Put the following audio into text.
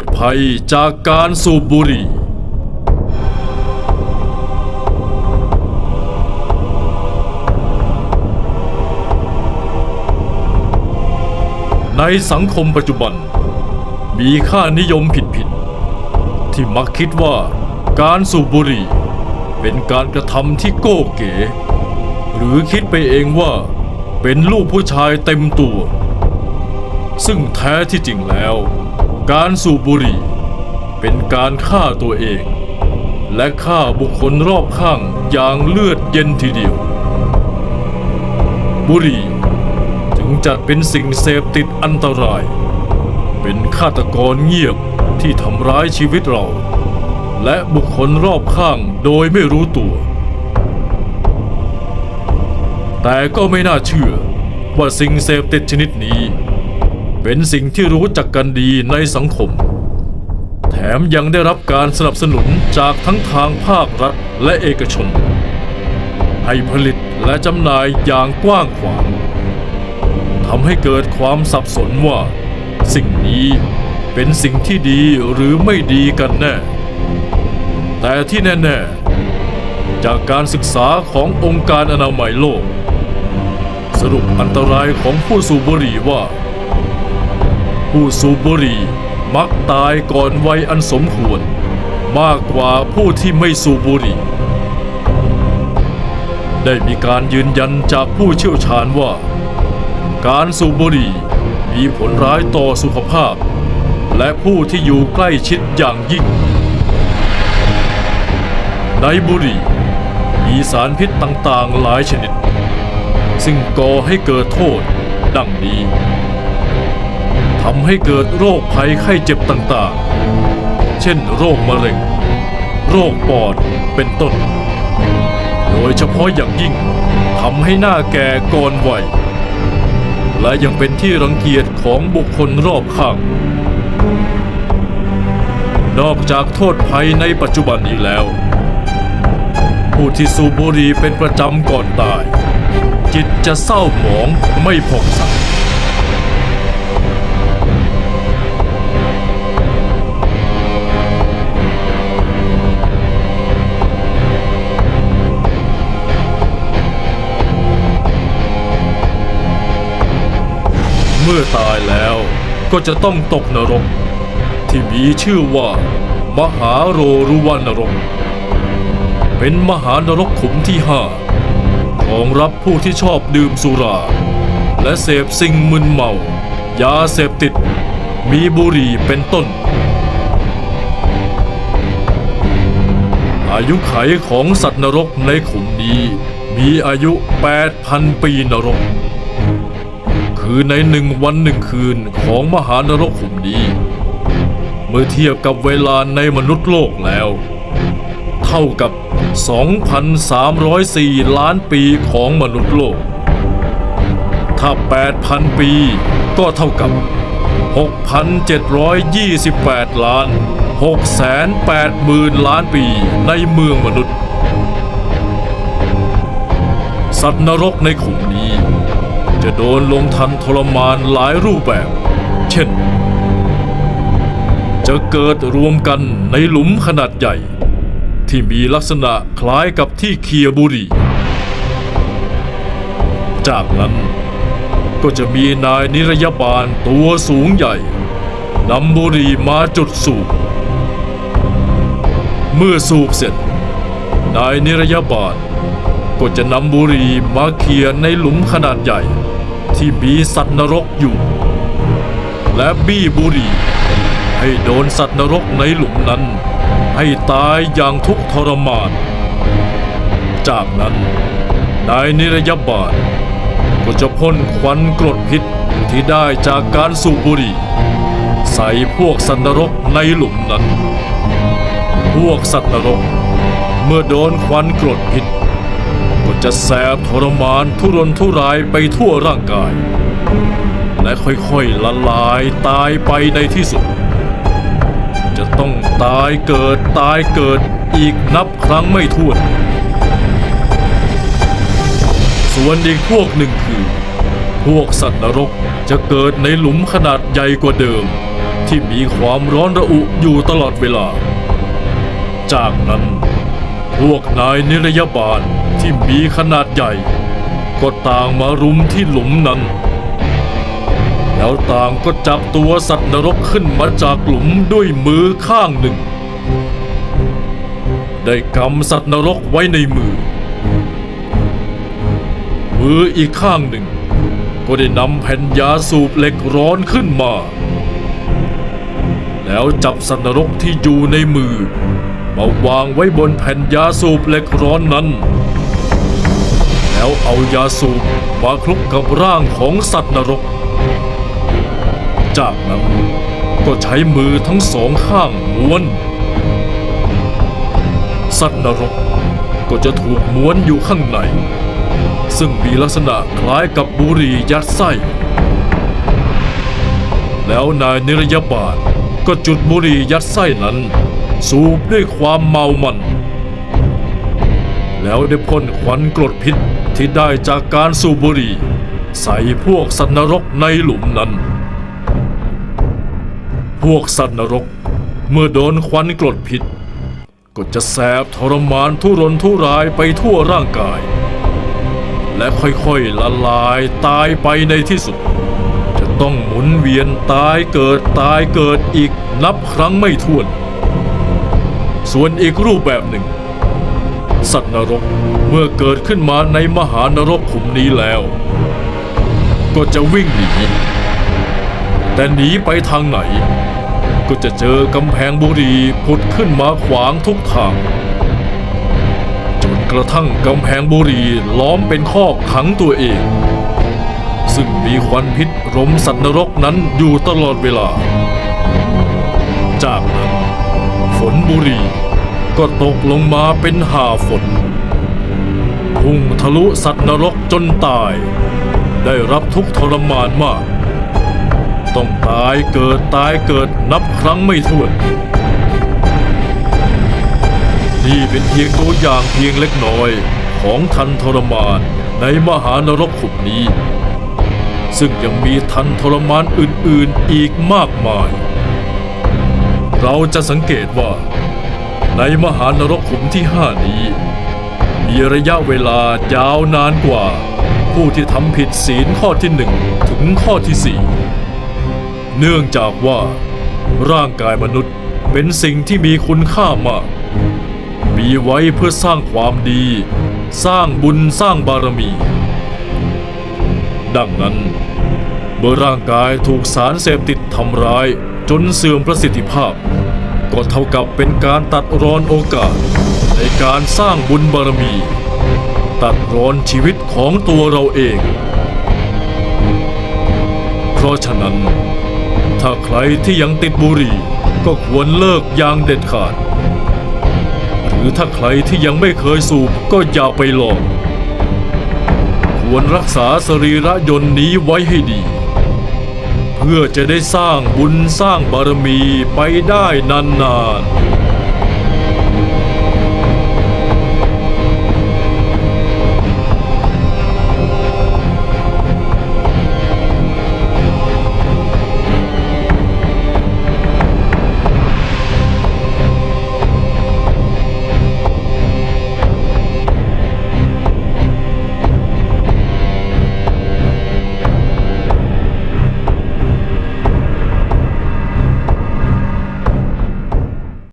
ษภัยจากการสูบบุหรี่ในสังคมปัจจุบัน มีค่านิยมผิดๆที่มักคิดว่าการสูบบุหรี่เป็นการกระทำที่โก้เก๋ หรือคิดไปเองว่าเป็นลูกผู้ชายเต็มตัว ซึ่งแท้ที่จริงแล้ว การสูบบุหรี่ เป็นการฆ่าตัวเอง และฆ่าบุคคลรอบข้างอย่างเลือดเย็นทีเดียว บุหรี่จึงจัดเป็นสิ่งเสพติดอันตราย เป็นฆาตกรเงียบที่ทำร้ายชีวิตเรา และบุคคลรอบข้างโดยไม่รู้ตัว แต่ก็ไม่น่าเชื่อว่าสิ่งเสพติดชนิดนี้ เป็นสิ่งที่รู้จักกันดีในสังคม แถมยังได้รับการสนับสนุนจากทั้งทางภาครัฐและเอกชน ให้ผลิตและจำหน่ายอย่างกว้างขวางทำให้เกิดความสับสนว่า สิ่งนี้เป็นสิ่งที่ดีหรือไม่ดีกันแน่ แต่ที่แน่ๆ จากการศึกษาขององค์การอนามัยโลก สรุปอันตรายของผู้สูบบุหรี่ว่า ผู้สูบบุหรี่มักตายก่อนวัยอันสมควร มากกว่าผู้ที่ไม่สูบบุหรี่ ได้มีการยืนยันจากผู้เชี่ยวชาญว่า การสูบบุหรี่มีผลร้ายต่อสุขภาพ และผู้ที่อยู่ใกล้ชิดอย่างยิ่ง ในบุหรี่มีสารพิษต่างๆหลายชนิด ซึ่งก่อให้เกิดโทษดังนี้ ทำให้เกิดโรคภัยไข้เจ็บต่างๆ เช่นโรคมะเร็ง โรคปอดเป็นต้น โดยเฉพาะอย่างยิ่งทำให้หน้าแก่ก่อนวัยและยังเป็นที่รังเกียจของบุคคลรอบข้าง นอกจากโทษภัยในปัจจุบันนี้แล้ว ผู้ที่สูบบุหรี่เป็นประจำก่อนตาย จิตจะเศร้าหมองไม่ผ่องใส เมื่อตายแล้วก็จะต้องตกนรก ที่มีชื่อว่า มหาโรรุวันรก เป็นมหานรกขุมที่ห้าของรับผู้ที่ชอบดื่มสุรา และเสพสิ่งมึนเมา ยาเสพติด มีบุหรี่เป็นต้น อายุไขของสัตว์นรกในขุมนี้ มีอายุ 8,000 ปีนรก คือในหนึ่งวันหนึ่งคืนของมหานรกขุมนี้ เมื่อเทียบกับเวลาในมนุษย์โลกแล้ว เท่ากับ 2,304 ล้านปีของมนุษย์โลก ถ้า 8,000 ปีก็เท่ากับ 6,728 ล้าน 680,000 ล้านปีในเมืองมนุษย์ สัตว์นรกในขุมนี้ จะโดนลงทันทรมานหลายรูปแบบ เช่น จะเกิดรวมกันในหลุมขนาดใหญ่ ที่มีลักษณะคล้ายกับที่เคียบุรี จากนั้นก็จะมีนายนิรยาบาลตัวสูงใหญ่นำบุรีมาจุดสูบ เมื่อสูบเสร็จ นายนิรยาบาลก็จะนำบุรีมาเคียในหลุมขนาดใหญ่ ที่มีสัตว์นรกอยู่ และบี้บุหรี่ให้โดนสัตว์นรกในหลุมนั้น ให้ตายอย่างทุกทรมาน จากนั้นนายนิรยาบาลก็จะพ่นควันกรดพิษที่ได้จากการสูบบุหรี่ใส่พวกสัตว์นรกในหลุมนั้น พวกสัตว์นรก เมื่อโดนควันกรดพิษ ก็จะแสบทรมานทุรนทุรายไปทั่วร่างกาย และค่อยๆละลายตายไปในที่สุด จะต้องตายเกิดตายเกิดอีกนับครั้งไม่ถ้วน ส่วนอีกพวกหนึ่งคือ พวกสัตว์นรกจะเกิดในหลุมขนาดใหญ่กว่าเดิม ที่มีความร้อนระอุอยู่ตลอดเวลา จากนั้นพวกนายนิรยาบาล ที่มีขนาดใหญ่ ก็ต่างมารุมที่หลุมนั้น แล้วต่างก็จับตัวสัตว์นรกขึ้นมาจากหลุมด้วยมือข้างหนึ่ง ได้กำสัตว์นรกไว้ในมือ มืออีกข้างหนึ่ง ก็ได้นำแผ่นยาสูบเหล็กร้อนขึ้นมา แล้วจับสัตว์นรกที่อยู่ในมือมาวางไว้บนแผ่นยาสูบเหล็กร้อนนั้น แล้วเอายาสูบมาคลุกกับร่างของสัตว์นรก จากนั้นก็ใช้มือทั้งสองข้างม้วน สัตว์นรกก็จะถูกม้วนอยู่ข้างใน ซึ่งมีลักษณะคล้ายกับบุหรี่ยัดไส้ แล้วนายนิรยาบาทก็จุดบุหรี่ยัดไส้นั้น สูบด้วยความเมามัน แล้วได้พ่นควันกรดพิษที่ได้จากการสูบบุหรี่ ใส่พวกสัตว์นรกในหลุมนั้น พวกสัตว์นรกเมื่อโดนควันกรดพิษ ก็จะแสบทรมานทุรนทุรายไปทั่วร่างกาย และค่อยๆละลายตายไปในที่สุด จะต้องหมุนเวียนตายเกิดตายเกิดอีกนับครั้งไม่ถ้วน ส่วนอีกรูปแบบหนึ่ง สัตว์นรก เมื่อเกิดขึ้นมาในมหานรกขุมนี้แล้ว ก็จะวิ่งหนี แต่หนีไปทางไหน ก็จะเจอกำแพงบุรีผุดขึ้นมาขวางทุกทาง จนกระทั่งกำแพงบุรีล้อมเป็นคอกขังตัวเอง ซึ่งมีควันพิษรมสัตว์นรกนั้นอยู่ตลอดเวลา จากนั้นฝนบุรี ก็ตกลงมาเป็นหาฝนพุ่งทะลุสัตว์นรกจนตาย ได้รับทุกทรมานมาก ต้องตายเกิดตายเกิดนับครั้งไม่ถ้วน นี่เป็นเพียงตัวอย่างเพียงเล็กน้อยของทันทรมานในมหานรกขุมนี้ ซึ่งยังมีทันทรมานอื่นๆอีกมากมาย เราจะสังเกตว่า ในมหานรกขุมที่ห้านี้ มีระยะเวลายาวนานกว่า ผู้ที่ทำผิดศีลข้อที่หนึ่งถึงข้อที่สี่เนื่องจากว่า ร่างกายมนุษย์เป็นสิ่งที่มีคุณค่ามาก มีไว้เพื่อสร้างความดี สร้างบุญสร้างบารมี ดังนั้นเมื่อร่างกายถูกสารเสพติดทำร้ายจนเสื่อมประสิทธิภาพ ก็เท่ากับเป็นการตัดรอนโอกาส ในการสร้างบุญบารมี ตัดรอนชีวิตของตัวเราเอง เพราะฉะนั้น ถ้าใครที่ยังติดบุหรี่ก็ควรเลิกอย่างเด็ดขาด หรือถ้าใครที่ยังไม่เคยสูบก็อย่าไปลองควรรักษาสรีระยนต์นี้ไว้ให้ดี พื่อจะได้สร้างบุญสร้างบารมีไปได้นานๆ